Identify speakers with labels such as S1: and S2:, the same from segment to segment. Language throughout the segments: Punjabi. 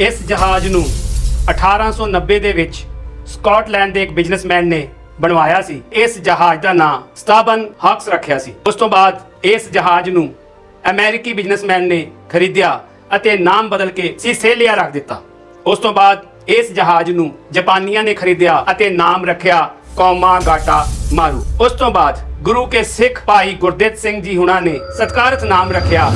S1: ਇਸ ਜਹਾਜ਼ ਨੂੰ 1890 ਦੇ ਵਿੱਚ ਸਕਾਟਲੈਂਡ ਦੇ ਇੱਕ ਬਿਜ਼ਨਸਮੈਨ ਨੇ ਬਣਵਾਇਆ ਸੀ। ਇਸ ਜਹਾਜ਼ ਦਾ ਨਾਮ ਸਟਾਬਨ ਹਾਕਸ ਰੱਖਿਆ ਸੀ। ਉਸ ਤੋਂ ਬਾਅਦ ਇਸ ਜਹਾਜ਼ ਨੂੰ ਅਮਰੀਕੀ ਬਿਜ਼ਨਸਮੈਨ ਨੇ ਖਰੀਦਿਆ ਅਤੇ ਨਾਮ ਬਦਲ ਕੇ ਸਿਸੇਲੀਆ ਰੱਖ ਦਿੱਤਾ। ਉਸ ਤੋਂ ਬਾਅਦ ਇਸ ਜਹਾਜ਼ ਨੂੰ ਜਾਪਾਨੀਆਂ ਨੇ ਖਰੀਦਿਆ ਅਤੇ ਨਾਮ ਰੱਖਿਆ ਕੌਮਾ ਗਾਟਾ ਮਾਰੂ। ਉਸ ਤੋਂ ਬਾਅਦ ਗੁਰੂ ਕੇ ਸਿੱਖ ਭਾਈ ਗੁਰਦੇਵ ਸਿੰਘ ਜੀ ਹੁਣਾਂ ਨੇ ਸਤਕਾਰਤ ਨਾਮ ਰੱਖਿਆ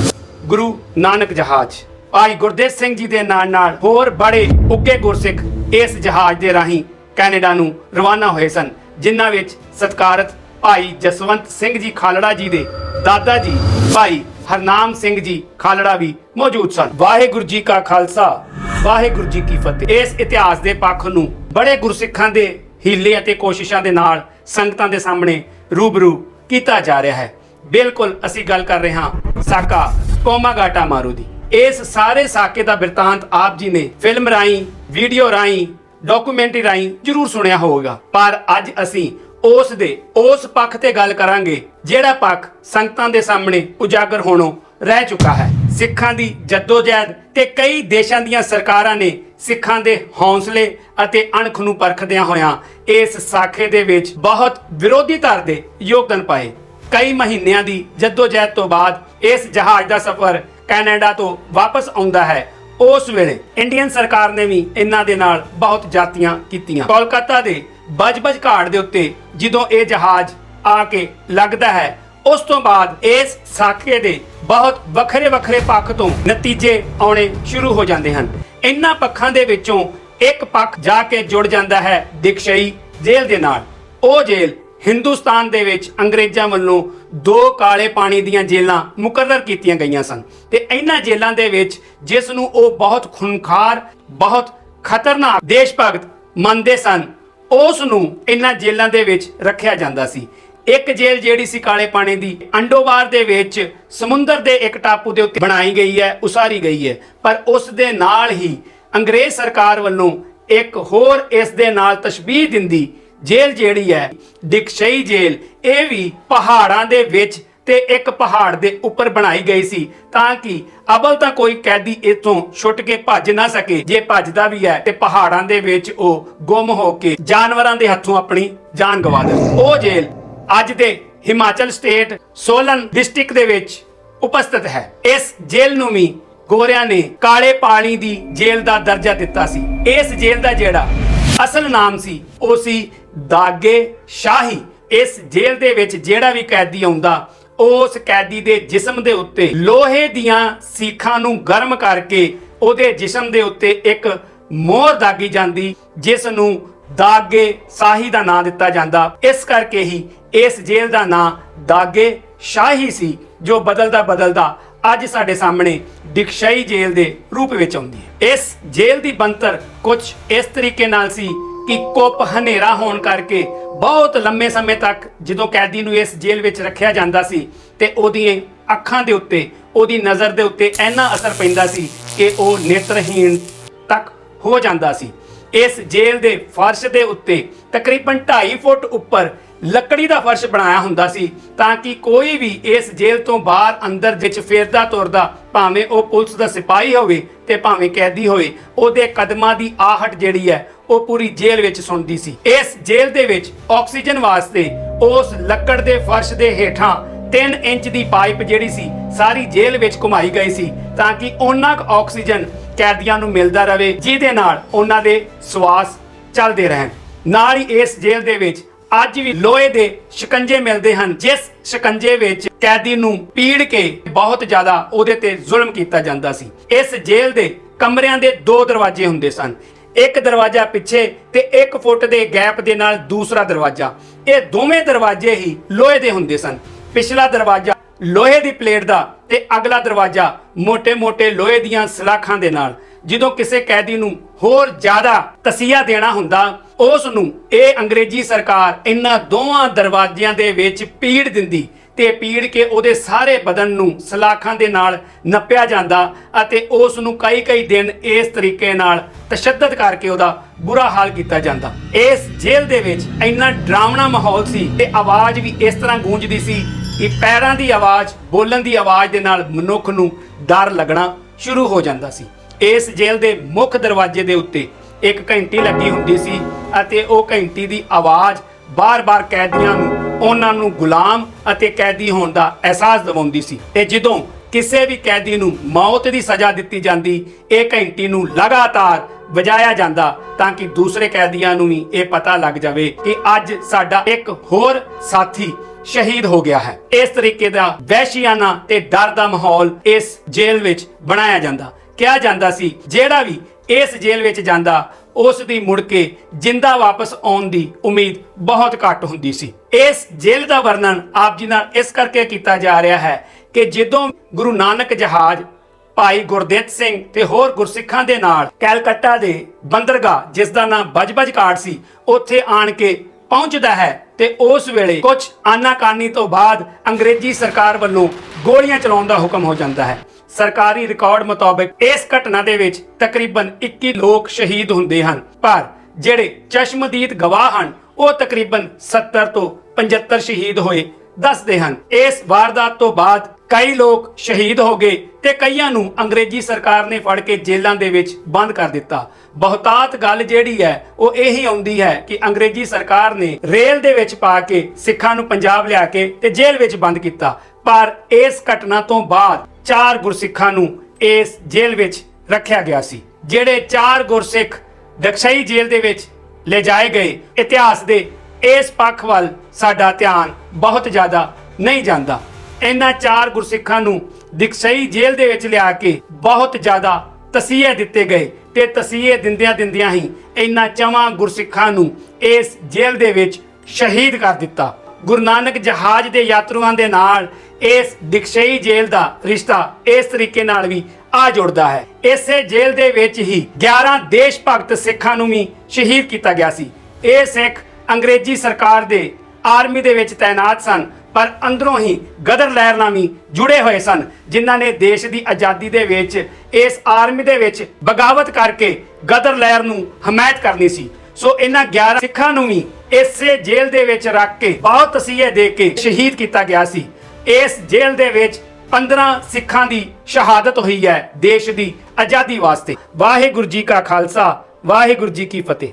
S1: ਗੁਰੂ ਨਾਨਕ ਜਹਾਜ਼। ਭਾਈ ਗੁਰਦੇਵ ਸਿੰਘ ਜੀ ਦੇ ਨਾਲ ਨਾਲ ਹੋਰ ਬੜੇ ਉੱਗੇ ਗੁਰਸਿੱਖ ਇਸ ਜਹਾਜ਼ ਦੇ ਰਾਹੀਂ ਕੈਨੇਡਾ ਨੂੰ ਰਵਾਨਾ ਹੋਏ ਸਨ, ਜਿਨ੍ਹਾਂ ਵਿੱਚ ਸਤਕਾਰਤ ਭਾਈ ਜਸਵੰਤ ਸਿੰਘ ਜੀ ਖਾਲੜਾ ਜੀ ਦੇ ਦਾਦਾ ਜੀ, ਭਾਈ ਹਰਨਾਮ ਸਿੰਘ ਜੀ ਖਾਲੜਾ ਵੀ ਮੌਜੂਦ ਸਨ। ਵਾਹਿਗੁਰੂ ਜੀ ਕਾ ਖਾਲਸਾ, ਵਾਹਿਗੁਰੂ ਜੀ ਕੀ ਫਤਿਹ। ਇਸ ਇਤਿਹਾਸ ਦੇ ਪੱਖ ਨੂੰ ਬੜੇ ਗੁਰਸਿੱਖਾਂ ਦੇ ਹੀਲੇ ਅਤੇ ਕੋਸ਼ਿਸ਼ਾਂ ਦੇ ਨਾਲ ਸੰਗਤਾਂ ਦੇ ਸਾਹਮਣੇ ਰੂਬਰੂ ਕੀਤਾ ਜਾ ਰਿਹਾ ਹੈ। ਬਿਲਕੁਲ ਅਸੀਂ ਗੱਲ ਕਰ ਰਹੇ ਹਾਂ ਸਾਕਾ ਕੋਮਾਗਾਟਾ ਮਾਰੂ ਦੀ। ਇਸ ਸਾਰੇ ਸਾਕੇ ਦਾ ਬਿਰਤਾਂਤ ਆਪ ਜੀ ਨੇ ਫਿਲਮ ਰਾਹੀਂ, ਵੀਡੀਓ ਰਾਹੀਂ, ਡਾਕੂਮੈਂਟਰੀ ਰਾਹੀਂ ਜ਼ਰੂਰ ਸੁਣਿਆ ਹੋਵੇਗਾ। ਪਰ ਅੱਜ ਅਸੀਂ ਉਸ ਦੇ, ਉਸ ਪੱਖ ਤੇ ਗੱਲ ਕਰਾਂਗੇ, ਜਿਹੜਾ ਪੱਖ ਸੰਗਤਾਂ ਦੇ ਸਾਹਮਣੇ ਉਜਾਗਰ ਹੋਣੋਂ ਰਹਿ ਚੁੱਕਾ ਹੈ। ਸਿੱਖਾਂ ਦੀ ਜਦੋਜਹਿਦ ਤੇ ਕਈ ਦੇਸ਼ਾਂ ਦੀਆਂ ਸਰਕਾਰਾਂ ਨੇ ਸਿੱਖਾਂ ਦੇ ਹੌਸਲੇ ਅਤੇ ਅਣਖ ਨੂੰ ਪਰਖਦਿਆਂ ਹੋਇਆਂ ਇਸ ਸਾਖੇ ਦੇ ਵਿੱਚ ਬਹੁਤ ਵਿਰੋਧੀ ਧਰ ਦੇ ਯੋਗਦਾਨ ਪਾਏ। ਕਈ ਮਹੀਨਿਆਂ ਦੀ ਜਦੋਜਹਿਦ ਤੋਂ ਬਾਅਦ ਇਸ ਜਹਾਜ਼ ਦਾ ਸਫ਼ਰ ਕੈਨੇਡਾ ਤੋਂ ਵਾਪਸ ਆਉਂਦਾ ਹੈ। ਉਸ ਵੇਲੇ ਇੰਡੀਅਨ ਸਰਕਾਰ ਨੇ ਵੀ ਇਹਨਾਂ ਦੇ ਨਾਲ ਬਹੁਤ ਜਾਤੀਆਂ ਕੀਤੀਆਂ। ਕੋਲਕਾਤਾ ਦੇ ਬਜਬਜ ਘਾਟ ਦੇ ਉੱਤੇ ਜਦੋਂ ਇਹ ਜਹਾਜ਼ ਆ ਕੇ ਲੱਗਦਾ ਹੈ, ਉਸ ਤੋਂ ਬਾਅਦ ਇਸ ਸਾਕੇ ਦੇ ਬਹੁਤ ਵੱਖਰੇ ਵੱਖਰੇ ਪੱਖ ਤੋਂ ਨਤੀਜੇ ਆਉਣੇ ਸ਼ੁਰੂ ਹੋ ਜਾਂਦੇ ਹਨ। ਇਹਨਾਂ ਪੱਖਾਂ ਦੇ ਵਿੱਚੋਂ ਇੱਕ ਪੱਖ ਜਾ ਕੇ ਜੁੜ ਜਾਂਦਾ ਹੈ ਦਿਕਸ਼ਈ ਜੇਲ੍ਹ ਦੇ ਨਾਲ। ਉਹ ਜੇਲ੍ਹ ਹਿੰਦੁਸਤਾਨ ਦੇ ਵਿੱਚ ਅੰਗਰੇਜ਼ਾਂ ਵੱਲੋਂ ਦੋ ਕਾਲੇ ਪਾਣੀ ਦੀਆਂ ਜੇਲਾਂ ਮੁਕਰਰ ਕੀਤੀਆਂ ਗਈਆਂ ਸਨ। ਤੇ ਇਹਨਾਂ ਜੇਲਾਂ ਦੇ ਵਿੱਚ ਜਿਸ ਨੂੰ ਉਹ ਬਹੁਤ ਖੁਨਖਾਰ, ਬਹੁਤ ਖਤਰਨਾਕ ਦੇਸ਼ ਭਗਤ ਮੰਨਦੇ ਸਨ, ਉਸ ਨੂੰ ਇਹਨਾਂ ਜੇਲਾਂ ਦੇ ਵਿੱਚ ਰੱਖਿਆ ਜਾਂਦਾ ਸੀ। ਇੱਕ ਜੇਲ੍ਹ ਜਿਹੜੀ ਸੀ ਕਾਲੇ ਪਾਣੀ ਦੀ, ਅੰਡੋਵਾਰ ਦੇ ਵਿੱਚ ਸਮੁੰਦਰ ਦੇ ਇੱਕ ਟਾਪੂ ਦੇ ਉੱਤੇ ਬਣਾਈ ਗਈ ਹੈ, ਉਸਾਰੀ ਗਈ ਹੈ। ਪਰ ਉਸ ਦੇ ਨਾਲ ਹੀ ਅੰਗਰੇਜ਼ ਸਰਕਾਰ ਵੱਲੋਂ ਇੱਕ ਹੋਰ ਇਸ ਦੇ ਨਾਲ ਤਸ਼ਬੀਹ ਦਿੰਦੀ ਜੇਲ੍ਹ ਜਿਹੜੀ ਹੈ ਡਿਕਸ਼ਈ ਜੇਲ੍ਹ, ਇਹ ਵੀ ਪਹਾੜਾਂ ਦੇ ਵਿੱਚ ਤੇ ਇੱਕ ਪਹਾੜ ਦੇ ਉੱਪਰ ਬਣਾਈ ਗਈ ਸੀ ਤਾਂ ਕਿ ਅਬਲ ਤਾਂ ਕੋਈ ਕੈਦੀ ਇਥੋਂ ਛੁੱਟ ਕੇ ਭੱਜ ਨਾ ਸਕੇ। ਜੇ ਭੱਜਦਾ ਵੀ ਹੈ ਤੇ ਪਹਾੜਾਂ ਦੇ ਵਿੱਚ ਉਹ ਗੁੰਮ ਹੋ ਕੇ ਜਾਨਵਰਾਂ ਦੇ ਹੱਥੋਂ ਆਪਣੀ ਜਾਨ ਗਵਾ ਦੇ ਉਹ ਜੇਲ੍ਹ ਅੱਜ ਦੇ ਹਿਮਾਚਲ ਸਟੇਟ ਸੋਲਨ ਡਿਸਟ੍ਰਿਕਟ ਦੇ ਵਿੱਚ ਉਪਸਥਿਤ ਹੈ। ਇਸ ਜੇਲ੍ਹ ਨੂੰ ਵੀ ਗੋਰਿਆਂ ਨੇ ਕਾਲੇ ਪਾਣੀ ਦੀ ਜੇਲ੍ਹ ਦਾ ਦਰਜਾ ਦਿੱਤਾ ਸੀ। ਇਸ ਜੇਲ੍ਹ ਦਾ ਜਿਹੜਾ ਅਸਲ ਨਾਮ ਸੀ, ਉਹ ਸੀ ਦਾਗੇ ਸ਼ਾਹੀ। ਇਸ ਜੇਲ੍ਹ ਦੇ ਵਿੱਚ ਜਿਹੜਾ ਵੀ ਕੈਦੀ ਆਉਂਦਾ ਉਸ ਕੈਦੀ ਦੇ ਜਿਸਮ ਦੇ ਉੱਤੇ ਲੋਹੇ ਦੀਆਂ ਸੀਖਾਂ ਨੂੰ ਗਰਮ ਕਰਕੇ ਉਹਦੇ ਜਿਸਮ ਦੇ ਉੱਤੇ ਇੱਕ ਮੋਹਰ ਦਾਗੀ ਜਾਂਦੀ, ਜਿਸ ਨੂੰ ਦਾਗੇ ਸਾਹੀ ਦਾ ਨਾਂ ਦਿੱਤਾ ਜਾਂਦਾ। ਇਸ ਕਰਕੇ ਹੀ ਇਸ ਜੇਲ੍ਹ ਦਾ ਨਾਂ ਦਾਗੇ ਸ਼ਾਹੀ ਸੀ, ਜੋ ਬਦਲਦਾ ਬਦਲਦਾ ਅੱਜ ਸਾਡੇ ਸਾਹਮਣੇ ਡਿਕਸ਼ਈ ਜੇਲ੍ਹ ਦੇ ਰੂਪ ਵਿੱਚ ਆਉਂਦੀ ਹੈ। ਇਸ ਜੇਲ੍ਹ ਦੀ ਬੰਤਰ ਕੁਝ ਇਸ ਤਰੀਕੇ ਨਾਲ ਸੀ ਕਿ ਕੁੱਪ ਹਨੇਰਾ ਹੋਣ ਕਰਕੇ ਬਹੁਤ ਲੰਮੇ ਸਮੇਂ ਤੱਕ ਜਦੋਂ ਕੈਦੀ ਨੂੰ ਇਸ ਜੇਲ੍ਹ ਵਿੱਚ ਰੱਖਿਆ ਜਾਂਦਾ ਸੀ ਤੇ ਉਹਦੀਆਂ ਅੱਖਾਂ ਦੇ ਉੱਤੇ, ਉਹਦੀ ਨਜ਼ਰ ਦੇ ਉੱਤੇ ਇੰਨਾ ਅਸਰ ਪੈਂਦਾ ਸੀ ਕਿ ਉਹ ਨੇਤਰਹੀਣ ਤੱਕ ਹੋ ਜਾਂਦਾ ਸੀ। ਇਸ ਜੇਲ੍ਹ ਦੇ ਫਰਸ਼ ਦੇ ਉੱਤੇ ਤਕਰੀਬਨ 2.5 ਫੁੱਟ ਉੱਪਰ ਲੱਕੜੀ ਦਾ ਫਰਸ਼ ਬਣਾਇਆ ਹੁੰਦਾ ਸੀ ਤਾਂ ਕਿ ਕੋਈ ਵੀ ਇਸ ਜੇਲ੍ਹ ਤੋਂ ਬਾਹਰ ਅੰਦਰ ਵਿੱਚ ਫੇਰਦਾ ਤੁਰਦਾ ਭਾਵੇਂ ਉਹ ਪੁਲਿਸ ਦਾ ਸਿਪਾਹੀ ਹੋਵੇ ਤੇ ਭਾਵੇਂ ਕੈਦੀ ਹੋਵੇ, ਉਹਦੇ ਕਦਮਾਂ ਦੀ ਆਹਟ ਜਿਹੜੀ ਹੈ, ਉਹ ਪੂਰੀ ਜੇਲ੍ਹ ਵਿੱਚ ਸੁਣਦੀ ਸੀ। ਇਸ ਜੇਲ੍ਹ ਦੇ ਵਿੱਚ ਆਕਸੀਜਨ ਵਾਸਤੇ ਉਸ ਲੱਕੜ ਦੇ ਫਰਸ਼ ਦੇ ਹੇਠਾਂ 3 ਇੰਚ ਦੀ ਪਾਈਪ ਜਿਹੜੀ ਸੀ, ਸਾਰੀ ਜੇਲ੍ਹ ਵਿੱਚ ਘੁਮਾਈ ਗਈ ਸੀ ਤਾਂ ਕਿ ਉਹਨਾਂ ਕੁ ਆਕਸੀਜਨ ਕੈਦੀਆਂ ਨੂੰ ਮਿਲਦਾ ਰਹੇ, ਜਿਹਦੇ ਨਾਲ ਉਹਨਾਂ ਦੇ ਸਵਾਸ ਚੱਲਦੇ ਰਹਿਣ। ਨਾਲ ਹੀ ਇਸ ਜੇਲ੍ਹ ਦੇ ਵਿੱਚ ਅੱਜ ਵੀ ਲੋਹੇ ਦੇ ਸ਼ਿਕੰਜੇ ਮਿਲਦੇ ਹਨ, ਜਿਸ ਸ਼ਿਕੰਜੇ ਵਿੱਚ ਕੈਦੀ ਨੂੰ ਪੀੜ ਕੇ ਬਹੁਤ ਜ਼ਿਆਦਾ ਉਹਦੇ ਤੇ ਜ਼ੁਲਮ ਕੀਤਾ ਜਾਂਦਾ ਸੀ। ਇਸ ਜੇਲ੍ਹ ਦੇ ਕਮਰਿਆਂ ਦੇ ਦੋ ਦਰਵਾਜ਼ੇ ਹੁੰਦੇ ਸਨ। ਇੱਕ ਦਰਵਾਜ਼ਾ ਪਿੱਛੇ ਤੇ 1 ਫੁੱਟ ਦੇ ਗੈਪ ਦੇ ਨਾਲ ਦੂਸਰਾ ਦਰਵਾਜ਼ਾ। ਇਹ ਦੋਵੇਂ ਦਰਵਾਜ਼ੇ ਹੀ ਲੋਹੇ ਦੇ ਹੁੰਦੇ ਸਨ। ਪਿਛਲਾ ਦਰਵਾਜ਼ਾ ਲੋਹੇ ਦੀ ਪਲੇਟ ਦਾ ਤੇ ਅਗਲਾ ਦਰਵਾਜ਼ਾ ਮੋٹے-ਮੋٹے ਲੋਹੇ ਦੀਆਂ ਸਲਾਖਾਂ ਦੇ ਨਾਲ। ਜਦੋਂ ਕਿਸੇ ਕੈਦੀ ਨੂੰ ਹੋਰ ਜ਼ਿਆਦਾ ਤਸੀਹਾ ਦੇਣਾ ਹੁੰਦਾ ਉਸ ਨੂੰ ਇਹ ਅੰਗਰੇਜ਼ੀ ਸਰਕਾਰ ਇਹਨਾਂ ਦੋਵਾਂ ਦਰਵਾਜ਼ਿਆਂ ਦੇ ਵਿੱਚ ਪੀੜ ਦਿੰਦੀ ਤੇ ਪੀੜ ਕੇ ਉਹਦੇ ਸਾਰੇ ਬਦਨ ਨੂੰ ਸਲਾਖਾਂ ਦੇ ਨਾਲ ਨੱਪਿਆ ਜਾਂਦਾ ਅਤੇ ਉਸ ਨੂੰ ਕਈ ਕਈ ਦਿਨ ਇਸ ਤਰੀਕੇ ਨਾਲ ਤਸ਼ੱਦਦ ਕਰਕੇ ਉਹਦਾ ਬੁਰਾ ਹਾਲ ਕੀਤਾ ਜਾਂਦਾ। ਇਸ ਜੇਲ੍ਹ ਦੇ ਵਿੱਚ ਇੰਨਾ ਡਰਾਵਣਾ ਮਾਹੌਲ ਸੀ ਤੇ ਆਵਾਜ਼ ਵੀ ਇਸ ਤਰ੍ਹਾਂ ਗੂੰਜਦੀ ਸੀ ਕਿ ਪੈਰਾਂ ਦੀ ਆਵਾਜ਼, ਬੋਲਣ ਦੀ ਆਵਾਜ਼ ਦੇ ਨਾਲ ਮਨੁੱਖ ਨੂੰ ਡਰ ਲੱਗਣਾ ਸ਼ੁਰੂ ਹੋ ਜਾਂਦਾ ਸੀ। ਇਸ ਜੇਲ੍ਹ ਦੇ ਮੁੱਖ ਦਰਵਾਜ਼ੇ ਦੇ ਉੱਤੇ ਇੱਕ ਘੰਟੀ ਲੱਗੀ ਹੁੰਦੀ ਸੀ ਅਤੇ ਉਹ ਘੰਟੀ ਦੀ ਆਵਾਜ਼ ਬਾਰ-ਬਾਰ ਕੈਦੀਆਂ ਨੂੰ, ਉਹਨਾਂ ਨੂੰ ਗੁਲਾਮ ਅਤੇ ਕੈਦੀ ਹੋਣ ਦਾ ਅਹਿਸਾਸ ਦਿਵਾਉਂਦੀ ਸੀ। ਤੇ ਜਦੋਂ ਕਿਸੇ ਵੀ ਕੈਦੀ ਨੂੰ ਮੌਤ ਦੀ ਸਜ਼ਾ ਦਿੱਤੀ ਜਾਂਦੀ, ਇਹ ਘੰਟੀ ਨੂੰ ਲਗਾਤਾਰ ਵਜਾਇਆ ਜਾਂਦਾ ਤਾਂ ਕਿ ਦੂਸਰੇ ਕੈਦੀਆਂ ਨੂੰ ਵੀ ਇਹ ਪਤਾ ਲੱਗ ਜਾਵੇ ਕਿ ਅੱਜ ਸਾਡਾ ਇੱਕ ਹੋਰ ਸਾਥੀ ਸ਼ਹੀਦ ਹੋ ਗਿਆ ਹੈ। ਇਸ ਤਰੀਕੇ ਦਾ ਵਹਿਸ਼ੀਆਨਾ ਤੇ ਡਰ ਦਾ ਮਾਹੌਲ ਇਸ ਜੇਲ੍ਹ ਵਿੱਚ ਬਣਾਇਆ ਜਾਂਦਾ। ਕਿਹਾ ਜਾਂਦਾ ਸੀ, ਜਿਹੜਾ ਵੀ ਇਸ ਜੇਲ੍ਹ ਵਿੱਚ ਜਾਂਦਾ ਉਸ ਦੀ ਮੁੜ ਕੇ ਜਿੰਦਾ ਵਾਪਸ ਆਉਣ ਦੀ ਉਮੀਦ ਬਹੁਤ ਘੱਟ ਹੁੰਦੀ ਸੀ। ਇਸ ਜੇਲ੍ਹ ਦਾ ਵਰਣਨ ਆਪ ਜੀ ਨਾਲ ਇਸ ਕਰਕੇ ਕੀਤਾ ਜਾ ਰਿਹਾ ਹੈ ਕਿ ਜਦੋਂ ਗੁਰੂ ਨਾਨਕ ਜਹਾਜ਼ ਭਾਈ ਗੁਰਦਿੱਤ ਸਿੰਘ ਤੇ ਹੋਰ ਗੁਰਸਿੱਖਾਂ ਦੇ ਨਾਲ ਕੈਲਕੱਟਾ ਦੇ ਬੰਦਰਗਾਹ, ਜਿਸ ਦਾ ਨਾਮ ਬਜਬਜ ਕਾਟ ਸੀ, ਉੱਥੇ ਆਣ ਕੇ ਪਹੁੰਚਦਾ ਹੈ ਤੇ ਉਸ ਵੇਲੇ ਕੁਝ ਆਨਾਕਾਨੀ ਤੋਂ ਬਾਅਦ ਅੰਗਰੇਜ਼ੀ ਸਰਕਾਰ ਵੱਲੋਂ ਗੋਲੀਆਂ ਚਲਾਉਣ ਦਾ ਹੁਕਮ ਹੋ ਜਾਂਦਾ ਹੈ। ਸਰਕਾਰੀ ਰਿਕਾਰਡ ਮੁਤਾਬਕ ਇਸ ਘਟਨਾ ਦੇ ਵਿੱਚ ਤਕਰੀਬਨ 21 ਲੋਕ ਸ਼ਹੀਦ ਹੁੰਦੇ ਹਨ। ਪਰ ਜਿਹੜੇ ਚਸ਼ਮਦੀਦ ਗਵਾਹ ਹਨ, ਉਹ ਤਕਰੀਬਨ 70 ਤੋਂ 75 ਸ਼ਹੀਦ ਹੋਏ, ਦੱਸਦੇ ਹਨ। ਇਸ ਵਾਰਦਾਤ ਤੋਂ ਬਾਅਦ ਕਈ ਲੋਕ ਸ਼ਹੀਦ ਹੋ ਗਏ ਤੇ ਕਈਆਂ ਨੂੰ ਅੰਗਰੇਜ਼ੀ ਸਰਕਾਰ ਨੇ ਫੜ ਕੇ ਜੇਲ੍ਹਾਂ ਦੇ ਵਿੱਚ ਬੰਦ ਕਰ ਦਿੱਤਾ। ਬਹੁਤਾਤ ਗੱਲ ਜਿਹੜੀ ਹੈ, ਉਹ ਇਹੀ ਆਉਂਦੀ ਹੈ ਕਿ ਅੰਗਰੇਜ਼ੀ ਸਰਕਾਰ ਨੇ ਰੇਲ ਦੇ ਵਿੱਚ ਪਾ ਕੇ ਸਿੱਖਾਂ ਨੂੰ ਪੰਜਾਬ ਲਿਆ ਕੇ ਤੇ ਜੇਲ੍ਹ ਵਿੱਚ ਬੰਦ ਕੀਤਾ। ਪਰ ਇਸ ਘਟਨਾ ਤੋਂ ਬਾਅਦ ਚਾਰ ਗੁਰਸਿੱਖਾਂ ਨੂੰ ਇਸ ਜੇਲ੍ਹ ਵਿੱਚ ਰੱਖਿਆ ਗਿਆ ਸੀ, ਜਿਹੜੇ ਚਾਰ ਗੁਰਸਿੱਖ ਦਕਸ਼ਈ ਜੇਲ੍ਹ ਦੇ ਵਿੱਚ ਲਿਜਾਏ ਗਏ। ਇਤਿਹਾਸ ਦੇ ਇਸ ਪੱਖ ਵੱਲ ਸਾਡਾ ਧਿਆਨ ਬਹੁਤ ਜ਼ਿਆਦਾ ਨਹੀਂ ਜਾਂਦਾ। ਇਹਨਾਂ ਚਾਰ ਗੁਰਸਿੱਖਾਂ ਨੂੰ ਦਿਕਸ਼ਈ ਜੇਲ੍ਹ ਦੇ ਵਿੱਚ ਲਿਆ ਕੇ ਬਹੁਤ ਜ਼ਿਆਦਾ ਤਸੀਹੇ ਦਿੱਤੇ ਗਏ ਤੇ ਤਸੀਹੇ ਦਿੰਦਿਆਂ ਦਿੰਦਿਆਂ ਹੀ ਇਹਨਾਂ ਚਵਾਂ ਗੁਰਸਿੱਖਾਂ ਨੂੰ ਇਸ ਜੇਲ੍ਹ ਦੇ ਵਿੱਚ ਸ਼ਹੀਦ ਕਰ ਦਿੱਤਾ। ਗੁਰੂ ਨਾਨਕ ਜਹਾਜ਼ ਦੇ ਯਾਤਰੂਆਂ ਦੇ ਨਾਲ ਇਸ ਦਿਕਸ਼ਈ ਜੇਲ੍ਹ ਦਾ ਰਿਸ਼ਤਾ ਇਸ ਤਰੀਕੇ ਨਾਲ ਵੀ ਆ ਜੁੜਦਾ ਹੈ। ਇਸੇ ਜੇਲ੍ਹ ਦੇ ਵਿੱਚ ਹੀ 11 ਦੇਸ਼ ਭਗਤ ਸਿੱਖਾਂ ਨੂੰ ਵੀ ਸ਼ਹੀਦ ਕੀਤਾ ਗਿਆ ਸੀ। ਇਹ ਸਿੱਖ ਅੰਗਰੇਜ਼ੀ ਸਰਕਾਰ ਦੇ ਆਰਮੀ ਦੇ ਵਿੱਚ ਤਾਇਨਾਤ ਸਨ, ਪਰ ਅੰਦਰੋਂ ਹੀ ਗਦਰ ਲਹਿਰ ਨਾਲ ਵੀ ਜੁੜੇ ਹੋਏ ਸਨ, ਜਿਨ੍ਹਾਂ ਨੇ ਦੇਸ਼ ਦੀ ਆਜ਼ਾਦੀ ਦੇ ਵਿੱਚ ਇਸ ਆਰਮੀ ਦੇ ਵਿੱਚ ਬਗਾਵਤ ਕਰਕੇ ਗਦਰ ਲਹਿਰ ਨੂੰ ਹਮਾਇਤ ਕਰਨੀ ਸੀ। ਸੋ ਇਹਨਾਂ 11 ਸਿੱਖਾਂ ਨੂੰ ਵੀ ਇਸੇ ਜੇਲ੍ਹ ਦੇ ਵਿੱਚ ਰੱਖ ਕੇ ਬਹੁਤ ਤਸੀਹੇ ਦੇ ਕੇ ਸ਼ਹੀਦ ਕੀਤਾ ਗਿਆ ਸੀ। ਇਸ ਜੇਲ੍ਹ ਦੇ ਵਿੱਚ 15 ਸਿੱਖਾਂ ਦੀ ਸ਼ਹਾਦਤ ਹੋਈ ਹੈ ਦੇਸ਼ ਦੀ ਆਜ਼ਾਦੀ ਵਾਸਤੇ। ਵਾਹਿਗੁਰੂ ਜੀ ਕਾ ਖਾਲਸਾ, ਵਾਹਿਗੁਰੂ ਜੀ ਕੀ ਫਤਿਹ।